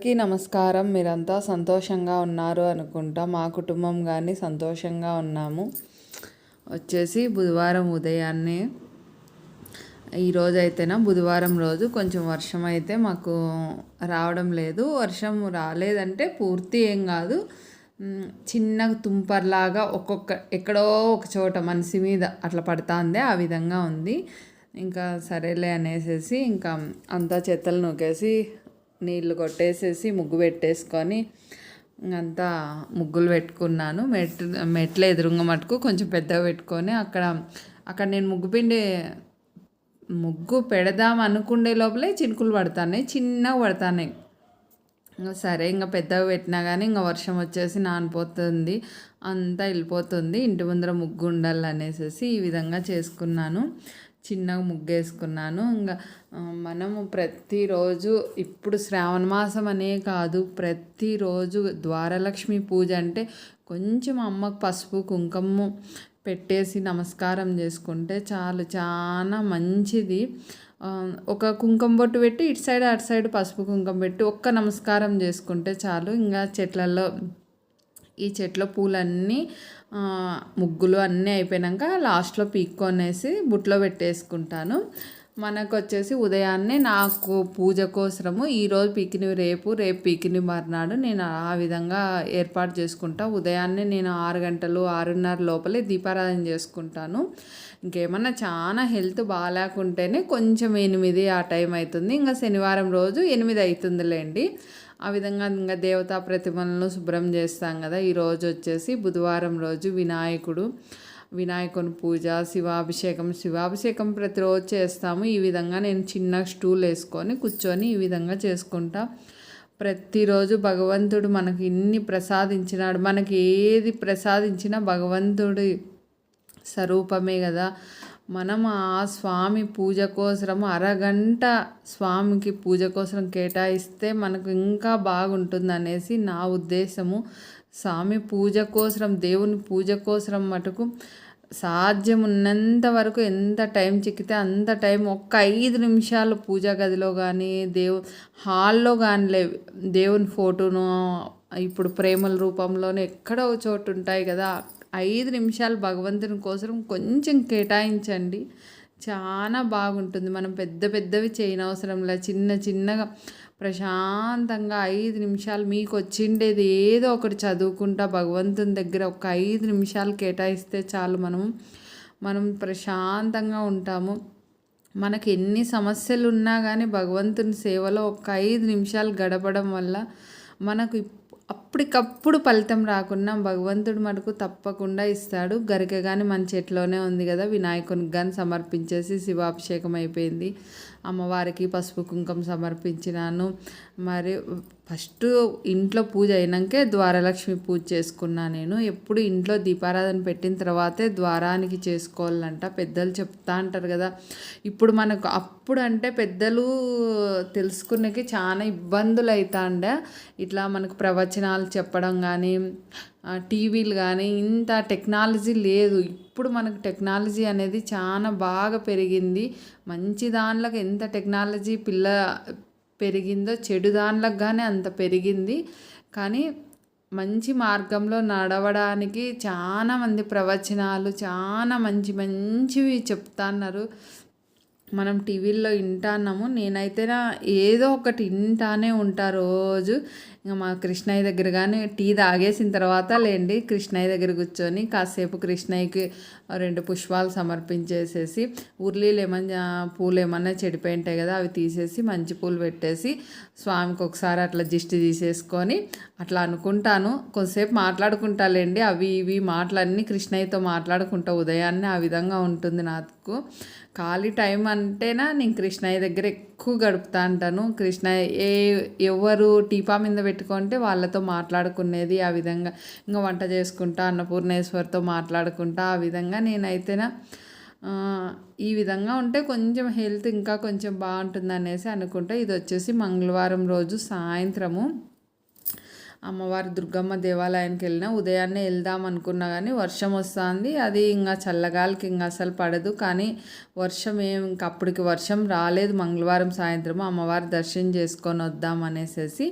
అందరికీ నమస్కారం. మీరంతా సంతోషంగా ఉన్నారు అనుకుంటా. మా కుటుంబం కానీ సంతోషంగా ఉన్నాము. వచ్చేసి బుధవారం ఉదయాన్నే. ఈరోజు అయితేనా బుధవారం రోజు కొంచెం వర్షం అయితే మాకు రావడం లేదు. వర్షం రాలేదంటే పూర్తి ఏం కాదు. చిన్న తుంపర్లాగా ఒక్కొక్క ఎక్కడో ఒక చోట మనిషి మీద అట్లా పడుతుంది ఆ విధంగా ఉంది. ఇంకా సరేలే అనేసేసి ఇంకా అంతా చెత్తలు నూకేసి నీళ్ళు కొట్టేసేసి ముగ్గు పెట్టేసుకొని అంతా ముగ్గులు పెట్టుకున్నాను. మెట్ మెట్ల ఎదురుంగ మటుకు కొంచెం పెద్దగా పెట్టుకొని అక్కడ అక్కడ నేను ముగ్గు పిండి ముగ్గు పెడదాం అనుకునే లోపలే చినుకులు పడుతున్నాయి చిన్నగా పడుతున్నాయి. ఇంకా సరే ఇంకా పెద్దగా పెట్టినా కానీ ఇంకా వర్షం వచ్చేసి నానిపోతుంది అంతా వెళ్ళిపోతుంది ఇంటి ముందర ముగ్గు ఉండాలి అనేసి ఈ విధంగా చేసుకున్నాను. చిన్నగా ముగ్గేసుకున్నాను. ఇంకా మనము ప్రతిరోజు ఇప్పుడు శ్రావణ మాసం అనే కాదు ప్రతిరోజు ద్వారలక్ష్మి పూజ అంటే కొంచెం అమ్మకు పసుపు కుంకుమ పెట్టేసి నమస్కారం చేసుకుంటే చాలు చాలా మంచిది. ఒక కుంకుమ బొట్టు పెట్టి ఇటు సైడ్ అటు సైడ్ పసుపు కుంకుమ పెట్టి ఒక్క నమస్కారం చేసుకుంటే చాలు. ఇంకా చెట్లలో ఈ చెట్ల పూలన్నీ ముగ్గులు అన్నీ అయిపోయాక లాస్ట్లో పీక్కొనేసి బుట్లో పెట్టేసుకుంటాను. మనకు వచ్చేసి ఉదయాన్నే నాకు పూజ కోసము ఈరోజు పీకిని రేపు రేపు పీకిని మర్నాడు నేను ఆ విధంగా ఏర్పాటు చేసుకుంటా. ఉదయాన్నే నేను ఆరు గంటలు ఆరున్నర లోపలే దీపారాధన చేసుకుంటాను. ఇంకేమన్నా చాలా హెల్త్ బాగాలేకుంటేనే కొంచెం ఎనిమిది ఆ టైం అవుతుంది. ఇంకా శనివారం రోజు ఎనిమిది అవుతుందిలేండి. ఆ విధంగా ఇంకా దేవతా ప్రతిమలను శుభ్రం చేస్తాం కదా. ఈరోజు వచ్చేసి బుధవారం రోజు వినాయకుడు వినాయకుని పూజ శివాభిషేకం శివాభిషేకం ప్రతిరోజు చేస్తాము. ఈ విధంగా నేను చిన్న స్టూల్ వేసుకొని కూర్చొని ఈ విధంగా చేసుకుంటా. ప్రతిరోజు భగవంతుడు మనకి ఇన్ని ప్రసాదించినాడు. మనకి ఏది ప్రసాదించినా భగవంతుడి స్వరూపమే కదా. మనం ఆ స్వామి పూజ కోసం అరగంట స్వామికి పూజ కోసం కేటాయిస్తే మనకు ఇంకా బాగుంటుంది అనేసి నా ఉద్దేశము. స్వామి పూజ కోసం దేవుని పూజ కోసం మటుకు సాధ్యం ఉన్నంత వరకు ఎంత టైం చిక్కితే అంత టైం ఒక్క ఐదు నిమిషాలు పూజా గదిలో కానీ దేవు హాల్లో కానీ దేవుని ఫోటోను ఇప్పుడు ప్రేమల రూపంలోనే ఎక్కడో ఒక చోటు ఉంటాయి కదా. ఐదు నిమిషాలు భగవంతుని కోసం కొంచెం కేటాయించండి. చాలా బాగుంటుంది. మనం పెద్ద పెద్దవి చేయనవసరంలా చిన్న చిన్నగా ప్రశాంతంగా ఐదు నిమిషాలు మీకు వచ్చిండేది ఏదో ఒకటి చదువుకుంటా భగవంతుని దగ్గర ఒక ఐదు నిమిషాలు కేటాయిస్తే చాలు మనం మనం ప్రశాంతంగా ఉంటాము. మనకి ఎన్ని సమస్యలు ఉన్నా కానీ భగవంతుని సేవలో ఒక ఐదు నిమిషాలు గడపడం వల్ల మనకు అప్పటికప్పుడు ఫలితం రాకున్నా భగవంతుడు మనకు తప్పకుండా ఇస్తాడు. గరిక కానీ మన చెట్లోనే ఉంది కదా వినాయకునికి కానీ సమర్పించేసి శివాభిషేకం అయిపోయింది. అమ్మవారికి పసుపు కుంకుమ సమర్పించినాను. మరి ఫస్ట్ ఇంట్లో పూజ అయినాకే ద్వారలక్ష్మి పూజ చేసుకున్నాను నేను. ఎప్పుడు ఇంట్లో దీపారాధన పెట్టిన తర్వాతే ద్వారానికి చేసుకోవాలంట. పెద్దలు చెప్తా అంటారు కదా. ఇప్పుడు మనకు అప్పుడు అంటే పెద్దలు తెలుసుకునేకి చాలా ఇబ్బందులు అవుతాండే ఇట్లా మనకు ప్రవచనాలు చెప్పడం కానీ టీవీలు కానీ ఇంత టెక్నాలజీ లేదు. ఇప్పుడు మనకు టెక్నాలజీ అనేది చాలా బాగా పెరిగింది. మంచి దానిలకు ఎంత టెక్నాలజీ పిల్ల పెరిగిందో చెడు దానిలకు కానీ అంత పెరిగింది. కానీ మంచి మార్గంలో నడవడానికి చాలా మంది ప్రవచనాలు చాలా మంచి మంచివి చెప్తున్నారు. మనం టీవీల్లో వింటాన్నాము నేనైతే ఏదో ఒకటి వింటానే ఉంటా రోజు. ఇంకా మా కృష్ణయ్య దగ్గర కానీ టీ తాగేసిన తర్వాత లేండి కృష్ణయ్య దగ్గర కూర్చొని కాసేపు కృష్ణయ్యకి రెండు పుష్పాలు సమర్పించేసేసి ఉర్లీలు ఏమన్నా పూలు ఏమన్నా చెడిపోయి ఉంటాయి కదా అవి తీసేసి మంచి పూలు పెట్టేసి స్వామికి ఒకసారి అట్లా దిష్టి తీసేసుకొని అట్లా అనుకుంటాను. కొంతసేపు మాట్లాడుకుంటాలేండి అవి ఇవి మాటలన్నీ కృష్ణయ్యతో మాట్లాడుకుంటా ఉదయాన్నే ఆ విధంగా ఉంటుంది నాకు. ఖాళీ టైం అంటేనా నేను కృష్ణయ్య దగ్గర ఎక్కువ గడుపుతా అంటాను. కృష్ణ ఏ ఎవరు టీపా మీద పెట్టుకుంటే వాళ్ళతో మాట్లాడుకునేది ఆ విధంగా. ఇంకా వంట చేసుకుంటా అన్నపూర్ణేశ్వరితో మాట్లాడుకుంటా ఆ విధంగా నేనైతేనా ఈ విధంగా ఉంటే కొంచెం హెల్త్ ఇంకా కొంచెం బాగుంటుంది అనేసి అనుకుంటా. ఇది వచ్చేసి మంగళవారం రోజు సాయంత్రము. అమ్మవారి దుర్గమ్మ దేవాలయానికి వెళ్ళినా ఉదయాన్నే వెళ్దాం అనుకున్నా కానీ వర్షం వస్తుంది. అది ఇంకా చల్లగాలికి ఇంకా అసలు పడదు. కానీ వర్షం ఏం ఇంక అప్పటికి వర్షం రాలేదు. మంగళవారం సాయంత్రం అమ్మవారి దర్శనం చేసుకొని వద్దాం అనేసి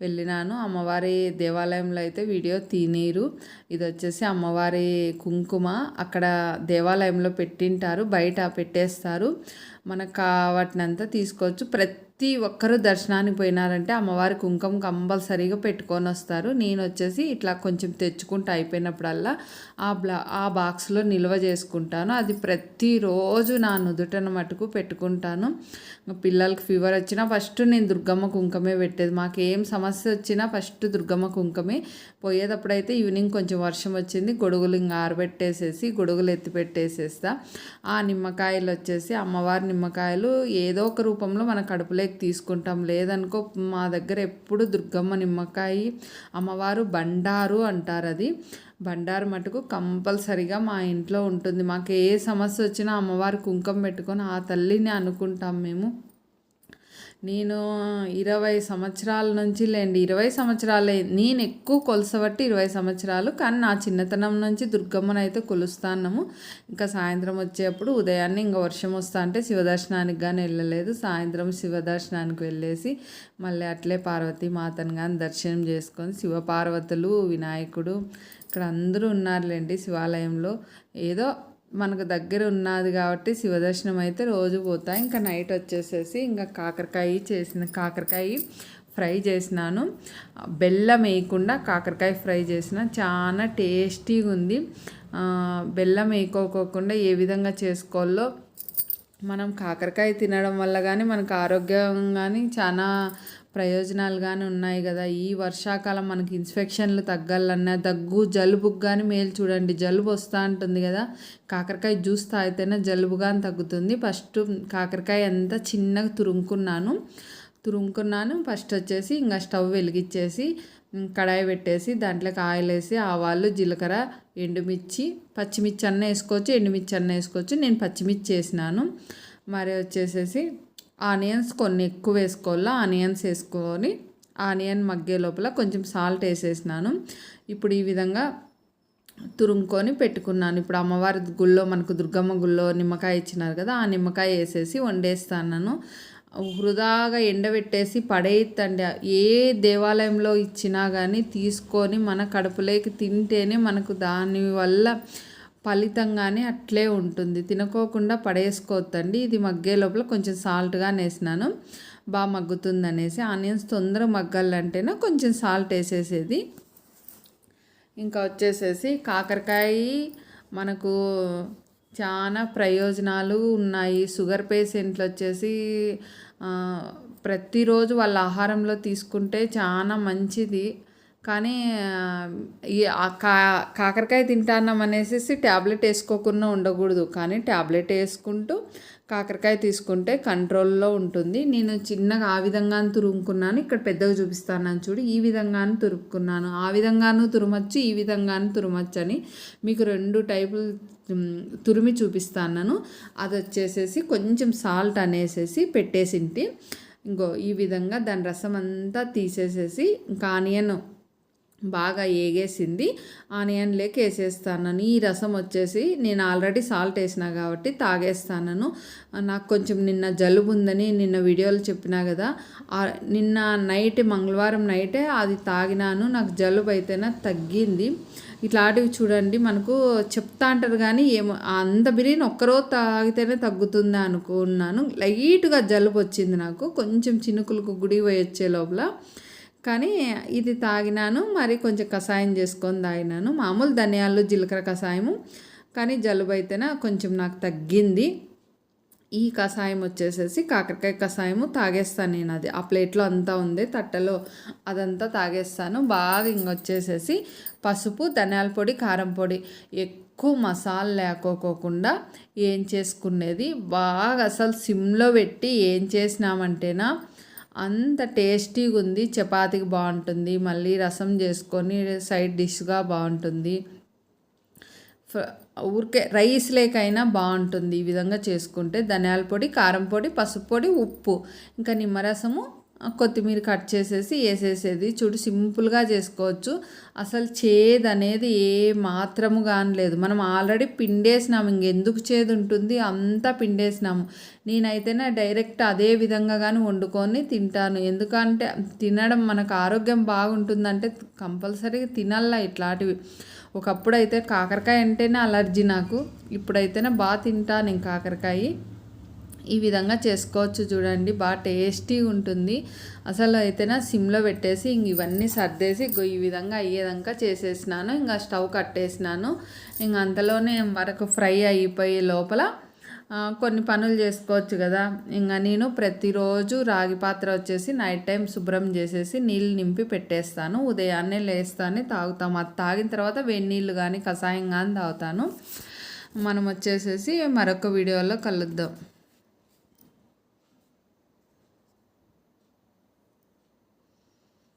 వెళ్ళినాను. అమ్మవారి దేవాలయంలో అయితే వీడియో తీనీరు. ఇది వచ్చేసి అమ్మవారి కుంకుమ. అక్కడ దేవాలయంలో పెట్టింటారు. బయట పెట్టేస్తారు. మనకు కావటినంత తీసుకోవచ్చు. ప్రతి ఒక్కరూ దర్శనానికి పోయినారంటే అమ్మవారి కుంకుమ కంపల్సరీగా పెట్టుకొని వస్తారు. నేను వచ్చేసి ఇట్లా కొంచెం తెచ్చుకుంటూ అయిపోయినప్పుడల్లా ఆ బ్లా ఆ బాక్స్లో నిల్వ చేసుకుంటాను. అది ప్రతిరోజు నా నుదుటన మటుకు పెట్టుకుంటాను. పిల్లలకి ఫీవర్ వచ్చినా ఫస్ట్ నేను దుర్గమ్మ కుంకుమే పెట్టేది. మాకు ఏం సమస్య వచ్చినా ఫస్ట్ దుర్గమ్మ కుంకుమే. పోయేటప్పుడైతే ఈవినింగ్ కొంచెం వర్షం వచ్చింది. గొడుగులు ఇంకా ఆరబెట్టేసేసి గొడుగులు ఎత్తి పెట్టేసేస్తా ఆ నిమ్మకాయలు వచ్చేసి అమ్మవారి నిమ్మకాయలు ఏదో ఒక రూపంలో మన కడుపులోకి తీసుకుంటాం. లేదనుకో మా దగ్గర ఎప్పుడు దుర్గమ్మ నిమ్మకాయ అమ్మవారు బండారు అంటారు అది. బండారు మటుకు కంపల్సరిగా మా ఇంట్లో ఉంటుంది. మాకు ఏ సమస్య వచ్చినా అమ్మవారి కుంకం పెట్టుకొని ఆ తల్లిని అనుకుంటాం మేము. నేను ఇరవై సంవత్సరాల నుంచి లేండి. ఇరవై సంవత్సరాలే. నేను ఎక్కువ కొలసబట్టి ఇరవై సంవత్సరాలు. కానీ నా చిన్నతనం నుంచి దుర్గమ్మను అయితే కొలుస్తాన్నాము. ఇంకా సాయంత్రం వచ్చేప్పుడు ఉదయాన్నే ఇంకా వర్షం వస్తా అంటే శివదర్శనానికి కానీ వెళ్ళలేదు. సాయంత్రం శివదర్శనానికి వెళ్ళేసి మళ్ళీ అట్లే పార్వతీ మాతను కానీ దర్శనం చేసుకొని శివపార్వతులు వినాయకుడు ఇక్కడ అందరూ ఉన్నారులేండి శివాలయంలో. ఏదో మనకు దగ్గర ఉన్నది కాబట్టి శివదర్శనం అయితే రోజు పోతా. ఇంకా నైట్ వచ్చేసేసి ఇంకా కాకరకాయ చేసిన కాకరకాయ ఫ్రై చేసినాను. బెల్లం వేయకుండా కాకరకాయ ఫ్రై చేసిన చాలా టేస్టీగా ఉంది. బెల్లం వేయకోకుండా ఏ విధంగా చేసుకోవాలో మనం కాకరకాయ తినడం వల్ల కానీ మనకు ఆరోగ్యం కానీ చాలా ప్రయోజనాలు కానీ ఉన్నాయి కదా. ఈ వర్షాకాలం మనకి ఇన్ఫెక్షన్లు తగ్గాలన్నా దగ్గు జలుబుకు కానీ మేలు చూడండి. జలుబు వస్తూ ఉంటుంది కదా. కాకరకాయ జ్యూస్ తాగితేనే జలుబు కానీ తగ్గుతుంది. ఫస్ట్ కాకరకాయ అంతా చిన్నగా తురుముకున్నాను. తురుముకున్నాను. ఫస్ట్ వచ్చేసి ఇంకా స్టవ్ వెలిగించేసి కడాయి పెట్టేసి దాంట్లోకి ఆయిల్ వేసి ఆవాలు జీలకర్ర ఎండుమిర్చి పచ్చిమిర్చి అన్న వేసుకోవచ్చు ఎండుమిర్చి అన్న వేసుకోవచ్చు. నేను పచ్చిమిర్చి వేసినాను. మరి వచ్చేసేసి ఆనియన్స్ కొన్ని ఎక్కువ వేసుకోవాలా? ఆనియన్స్ వేసుకొని ఆనియన్ మగ్గే లోపల కొంచెం సాల్ట్ వేసేసినాను. ఇప్పుడు ఈ విధంగా తురుముకొని పెట్టుకున్నాను. ఇప్పుడు అమ్మవారి గుళ్ళో మనకు దుర్గమ్మ గుళ్ళో నిమ్మకాయ ఇచ్చినారు కదా ఆ నిమ్మకాయ వేసేసి వండేస్తాను వృధాగా ఎండబెట్టేసి పడేయద్దండి. ఏ దేవాలయంలో ఇచ్చినా కానీ తీసుకొని మన కడుపులోకి తింటేనే మనకు దానివల్ల ఫలితంగానే అట్లే ఉంటుంది. తినకోకుండా పడేసుకోవద్దండి. ఇది మగ్గే లోపల కొంచెం సాల్ట్గా వేసినాను బాగా మగ్గుతుంది అనేసి ఆనియన్స్ తొందరగా మగ్గాలంటేనే కొంచెం సాల్ట్ వేసేసేది. ఇంకా వచ్చేసేసి కాకరకాయ మనకు చాలా ప్రయోజనాలు ఉన్నాయి. షుగర్ పేషెంట్లు వచ్చేసి ప్రతిరోజు వాళ్ళ ఆహారంలో తీసుకుంటే చాలా మంచిది. కానీ ఈ కా కాకరకాయ తింటాన్నాం అనేసి ట్యాబ్లెట్ వేసుకోకుండా ఉండకూడదు. కానీ ట్యాబ్లెట్ వేసుకుంటూ కాకరకాయ తీసుకుంటే కంట్రోల్లో ఉంటుంది. నేను చిన్నగా ఆ విధంగా తురుముకున్నాను. ఇక్కడ పెద్దగా చూపిస్తాను చూడు. ఈ విధంగాను తురుముకున్నాను. ఆ విధంగాను తురుమచ్చు ఈ విధంగాను తురుమచ్చు అని మీకు రెండు టైపులు తురిమి చూపిస్తాను అది వచ్చేసేసి కొంచెం సాల్ట్ అనేసేసి పెట్టేసింటి. ఇంకో ఈ విధంగా దాని రసం అంతా తీసేసేసి ఇంకా ఆనియన్ బాగా ఏగేసింది. ఆనియన్ లేక వేసేస్తాను ఈ రసం వచ్చేసి నేను ఆల్రెడీ సాల్ట్ వేసినా కాబట్టి తాగేస్తాను నాకు కొంచెం నిన్న జలుబు ఉందని నిన్న వీడియోలు చెప్పినా కదా నిన్న నైట్ మంగళవారం నైటే అది తాగినాను. నాకు జలుబు అయితేనే తగ్గింది. ఇట్లాంటివి చూడండి మనకు చెప్తా అంటారు కానీ ఏమో అంత బిర్యానీ ఒక్కరోజు తాగితేనే తగ్గుతుందా అనుకున్నాను. లైట్గా జలుబు వచ్చింది నాకు. కొంచెం చినుకులకు గుడి పోయి వచ్చే లోపల కానీ ఇది తాగినాను మరి కొంచెం కషాయం చేసుకొని తాగినాను. మామూలు ధనియాలు జీలకర్ర కషాయము కానీ జలుబు అయితేనే కొంచెం నాకు తగ్గింది. ఈ కషాయం వచ్చేసేసి కాకరకాయ కషాయము తాగేస్తాను నేను అది. ఆ ప్లేట్లో అంతా ఉంది తట్టలో అదంతా తాగేస్తాను. బాగా ఇంకొచ్చేసేసి పసుపు ధనియాల పొడి కారం పొడి ఎక్కువ మసాలా లేకోకోకుండా ఏం చేసుకునేది? బాగా అసలు సిమ్లో పెట్టి ఏం చేసినామంటేనా అంత టేస్టీగా ఉంది చపాతీకి బాగుంటుంది మళ్ళీ రసం చేసుకొని సైడ్ డిష్గా బాగుంటుంది ఊరికే రైస్ లేకైనా బాగుంటుంది ఈ విధంగా చేసుకుంటే. ధనియాల పొడి కారం పొడి పసుపు పొడి ఉప్పు. ఇంకా నిమ్మరసము కొత్తిమీర కట్ చేసేసి వేసేసేది. చూడు సింపుల్గా చేసుకోవచ్చు. అసలు చేదు అనేది ఏ మాత్రము కానీ లేదు. మనం ఆల్రెడీ పిండేసినాము ఇంకెందుకు చేదు ఉంటుంది? అంతా పిండేసినాము. నేనైతేనే డైరెక్ట్ అదే విధంగా కానీ వండుకొని తింటాను. ఎందుకంటే తినడం మనకు ఆరోగ్యం బాగుంటుందంటే కంపల్సరీగా తినాలా ఇట్లాంటివి. ఒకప్పుడు అయితే కాకరకాయ అంటేనే అలర్జీ నాకు. ఇప్పుడైతేనే బాగా తింటాను నేను కాకరకాయ. ఈ విధంగా చేసుకోవచ్చు చూడండి. బాగా టేస్టీగా ఉంటుంది. అసలు అయితేనా సిమ్లో పెట్టేసి ఇంక ఇవన్నీ సర్దేసి ఈ విధంగా అయ్యేదాకా చేసేసినాను. ఇంకా స్టవ్ కట్టేసినాను. ఇంక అంతలోనే వరకు ఫ్రై అయిపోయే లోపల కొన్ని పనులు చేసుకోవచ్చు కదా. ఇంకా నేను ప్రతిరోజు రాగి పాత్ర వచ్చేసి నైట్ టైం శుభ్రం చేసేసి నీళ్ళు నింపి పెట్టేస్తాను. ఉదయాన్నే లేస్తాను తాగుతాం. అది తాగిన తర్వాత వేడి నీళ్ళు కానీ కషాయం కానీ తాగుతాను. మనం వచ్చేసేసి మరొక వీడియోలో కలుద్దాం.